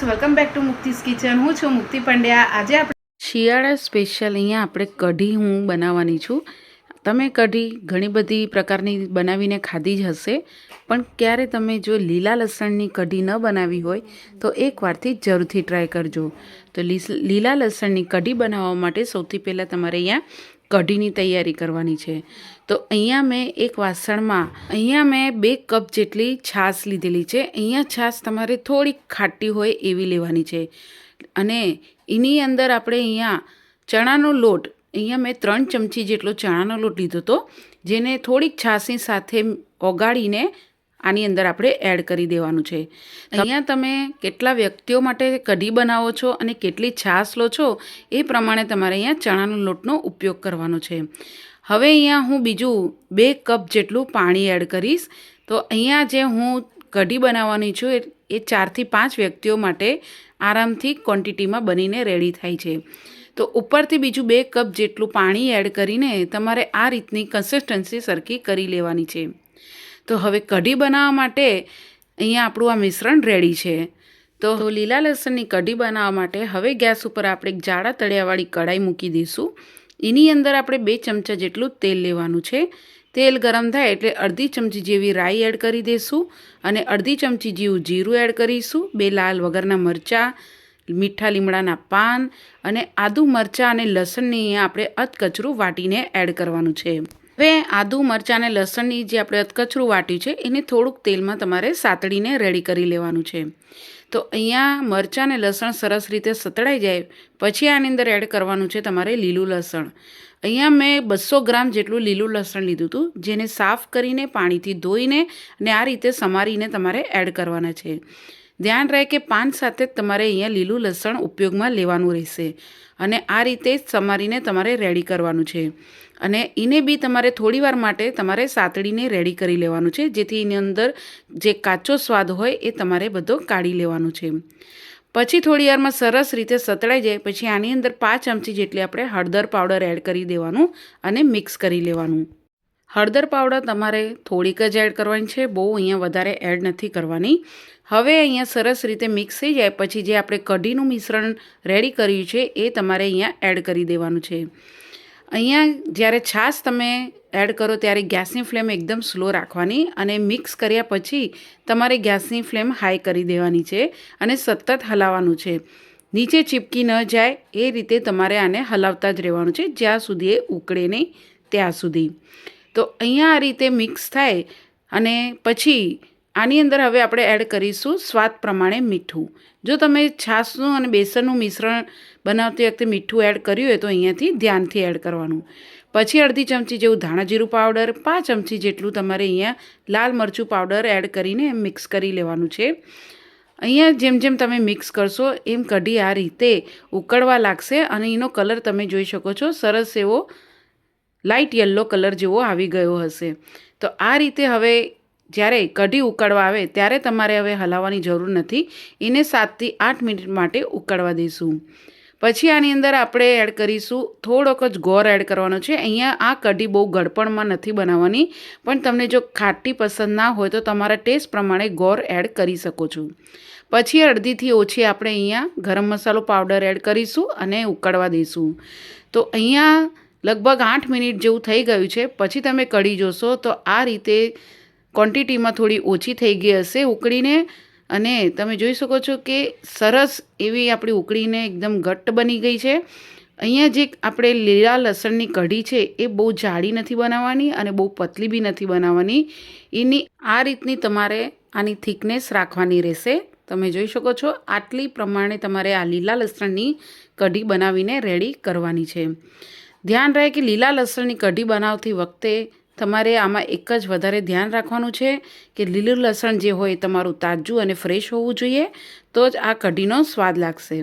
Friends welcome back to Mukti's kitchen હું છું મુક્તિ પંડ્યા. આજે આપણે શિયાળા સ્પેશિયલ અહીંયા આપણે કઢી હું બનાવવાની છું. તમે કઢી ઘણી બધી પ્રકારની બનાવીને ખાધી જ હશે, પણ ક્યારે તમે જો લીલા લસણની કઢી ન બનાવી હોય, તો એકવારથી જરૂરથી ટ્રાય કરજો. તો લીલા લસણની કઢી બનાવવા માટે સૌથી પહેલાં તમારે અહીંયા કઢીની તૈયારી કરવાની છે. તો અહીંયા મેં એક વાસણમાં, અહીંયા મેં બે કપ જેટલી છાશ લીધેલી છે. અહીંયા છાશ તમારે થોડીક ખાટી હોય એવી લેવાની છે. અને એની અંદર આપણે અહીંયા ચણાનો લોટ, અહીંયા મેં ત્રણ ચમચી જેટલો ચણાનો લોટ લીધો હતો, જેને થોડીક છાશની સાથે ઓગાળીને આની અંદર આપણે એડ કરી દેવાનું છે. અહીંયા તમે કેટલા વ્યક્તિઓ માટે કઢી બનાવો છો અને કેટલી છાશ લો છો એ પ્રમાણે તમારે અહીંયા ચણાનો લોટનો ઉપયોગ કરવાનો છે. હવે અહીંયા હું બીજું બે કપ જેટલું પાણી એડ કરીશ. તો અહીંયા જે હું કઢી બનાવવાની છું એ- ચારથી પાંચ વ્યક્તિઓ માટે આરામથી ક્વોન્ટિટીમાં બનીને રેડી થાય છે. તો ઉપરથી બીજું બે કપ જેટલું પાણી એડ કરીને તમારે આ રીતની કન્સિસ્ટન્સી સરખી કરી લેવાની છે. તો હવે કઢી બનાવવા માટે અહીંયા આપણું આ મિશ્રણ રેડી છે. તો લીલા લસણની કઢી બનાવવા માટે હવે ગેસ ઉપર આપણે એક જાડા તળિયાવાળી કઢાઈ મૂકી દઈશું. એની અંદર આપણે બે ચમચા જેટલું તેલ લેવાનું છે. તેલ ગરમ થાય એટલે અડધી ચમચી જેવી રાઈ એડ કરી દઈશું અને અડધી ચમચી જેવું જીરું એડ કરીશું, બે લાલ વગરના મરચાં, મીઠા લીમડાના પાન અને આદુ મરચાં અને લસણની આપણે અધકચરું વાટીને એડ કરવાનું છે. હવે આદુ, મરચાં અને લસણની જે આપણે અધકચરું વાટ્યું છે, એને થોડુંક તેલમાં તમારે સાતડીને રેડી કરી લેવાનું છે. તો અહીંયા મરચાં અને લસણ સરસ રીતે સતળાઈ જાય, પછી આની અંદર એડ કરવાનું છે તમારે લીલું લસણ. અહીંયા મેં બસો ગ્રામ જેટલું લીલું લસણ લીધું હતું, જેને સાફ કરીને પાણીથી ધોઈને અને આ રીતે સમારીને તમારે એડ કરવાના છે. ધ્યાન રહે કે પાન સાથે જ તમારે અહીંયા લીલું લસણ ઉપયોગમાં લેવાનું રહેશે અને આ રીતે સમારીને તમારે રેડી કરવાનું છે. અને એને બી તમારે થોડીવાર માટે તમારે સાતડીને રેડી કરી લેવાનું છે, જેથી એની અંદર જે કાચો સ્વાદ હોય એ તમારે બધો કાઢી લેવાનો છે. પછી થોડી વારમાં સરસ રીતે સતળાઈ જાય, પછી આની અંદર પાંચ ચમચી જેટલી આપણે હળદર પાવડર એડ કરી દેવાનું અને મિક્સ કરી લેવાનું. હળદર પાવડર તમારે થોડીક જ એડ કરવાની છે. બહુ અહીંયા વધારે એડ નથી કરવાની. હવે અહીંયા સરસ રીતે મિક્સ થઈ જાય. પછી જે આપણે કઢીનું મિશ્રણ રેડી કર્યું છે, એ તમારે અહીંયા એડ કરી દેવાનું છે. અહીંયા જ્યારે છાશ તમે એડ કરો ત્યારે ગેસની ફ્લેમ એકદમ સ્લો રાખવાની અને મિક્સ કર્યા પછી તમારે ગેસની ફ્લેમ હાઈ કરી દેવાની છે અને સતત હલાવવાનું છે. નીચે ચીપકી ન જાય, એ રીતે તમારે આને હલાવતા જ રહેવાનું છે, જ્યાં સુધી એ ઉકળે નહીં, ત્યાં સુધી. તો અહીંયા આ રીતે મિક્સ થાય અને પછી આની અંદર હવે આપણે એડ કરીશું સ્વાદ પ્રમાણે મીઠું. જો તમે છાશનું અને બેસનનું મિશ્રણ બનાવતી વખતે મીઠું એડ કર્યું હોય તો અહીંયાથી ધ્યાનથી એડ કરવાનું. પછી અડધી ચમચી જેવું ધાણા જીરું પાવડર પાંચ ચમચી જેટલું તમારે અહીંયા લાલ મરચું પાવડર એડ કરીને મિક્સ કરી લેવાનું છે. અહીંયા જેમ જેમ તમે મિક્સ કરશો એમ કઢી આ રીતે ઉકળવા લાગશે અને એનો કલર તમે જોઈ શકો છો. સરસ એવો લાઇટ યલો કલર જેવો આવી ગયો હશે. તો આ રીતે હવે જ્યારે કઢી ઉકળવા આવે ત્યારે તમારે હવે હલાવવાની જરૂર નથી. એને સાતથી આઠ મિનિટ માટે ઉકળવા દઈશું. પછી આની અંદર આપણે એડ કરીશું, થોડોક જ ગોળ એડ કરવાનો છે. અહીંયા આ કઢી બહુ ગળપણમાં નથી બનાવવાની, પણ તમને જો ખાટી પસંદ ના હોય તો તમારા ટેસ્ટ પ્રમાણે ગોળ એડ કરી શકો છો. પછી અડધીથી ઓછી આપણે અહીંયા ગરમ મસાલો પાવડર એડ કરીશું અને ઉકળવા દઈશું. તો અહીંયા લગભગ આઠ મિનિટ જેવું થઈ ગયું છે. પછી તમે કઢી જોશો તો આ રીતે ક્વોન્ટિટીમાં થોડી ઓછી થઈ ગઈ હશે ઉકળીને. અને તમે જોઈ શકો છો કે સરસ એવી આપણી ઉકળીને એકદમ ઘટ્ટ બની ગઈ છે. અહીંયા જે આપણે લીલા લસણની કઢી છે એ બહુ જાડી નથી બનાવવાની અને બહુ પતલી બી નથી બનાવવાની. એની આ રીતની તમારે આની થિકનેસ રાખવાની રહેશે. તમે જોઈ શકો છો આટલી પ્રમાણે તમારે આ લીલા લસણની કઢી બનાવીને રેડી કરવાની છે. ધ્યાન રહે કે લીલા લસણની કઢી બનાવતી વખતે તમારે આમાં એક જ વધારે ધ્યાન રાખવાનું છે કે લીલું લસણ જે હોય તમારું તાજું અને ફ્રેશ હોવું જોઈએ, તો જ આ કઢીનો સ્વાદ લાગશે.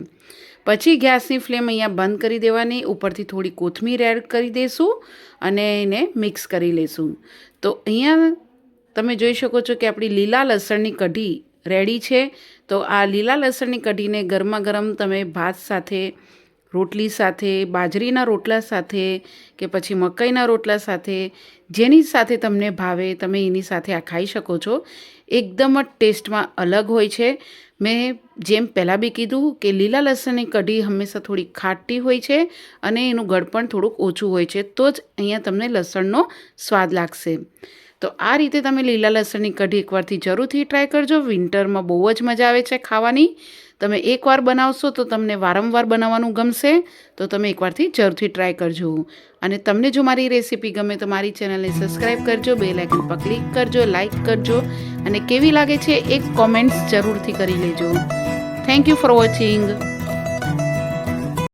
પછી ગેસની ફ્લેમ અહીંયા બંધ કરી દેવાની, ઉપરથી થોડી કોથમીર એડ કરી દઈશું અને એને મિક્સ કરી લઈશું તો અહીંયા તમે જોઈ શકો છો કે આપણી લીલા લસણની કઢી રેડી છે. તો આ લીલા લસણની કઢીને ગરમા ગરમ તમે ભાત સાથે રોટલી સાથે, બાજરીના રોટલા સાથે કે પછી મકાઈના રોટલા સાથે, જેની સાથે તમને ભાવે, તમે એની સાથે આ ખાઈ શકો છો. એકદમ જ ટેસ્ટમાં અલગ હોય છે. મેં જેમ પહેલાં બી કીધું કે લીલા લસણની કઢી હંમેશા થોડી ખાટી હોય છે અને એનું ગળપણ થોડુંક ઓછું હોય છે, તો જ અહીંયા તમને લસણનો સ્વાદ લાગશે. તો આ રીતે તમે લીલા લસણની કઢી એકવારથી જરૂરથી ટ્રાય કરજો. વિન્ટરમાં બહુ જ મજા આવે છે ખાવાની. તમે એકવાર બનાવશો તો તમને વારંવાર બનાવવાનું ગમશે. તો તમે એકવારથી જરૂરથી ટ્રાય કરજો. અને તમને જો મારી રેસીપી ગમે તો મારી ચેનલને સબસ્ક્રાઈબ કરજો બે લાઇકન પર ક્લિક કરજો લાઇક કરજો અને કેવી લાગે છે એક કોમેન્ટ્સ જરૂરથી કરી લેજો. Thank you for watching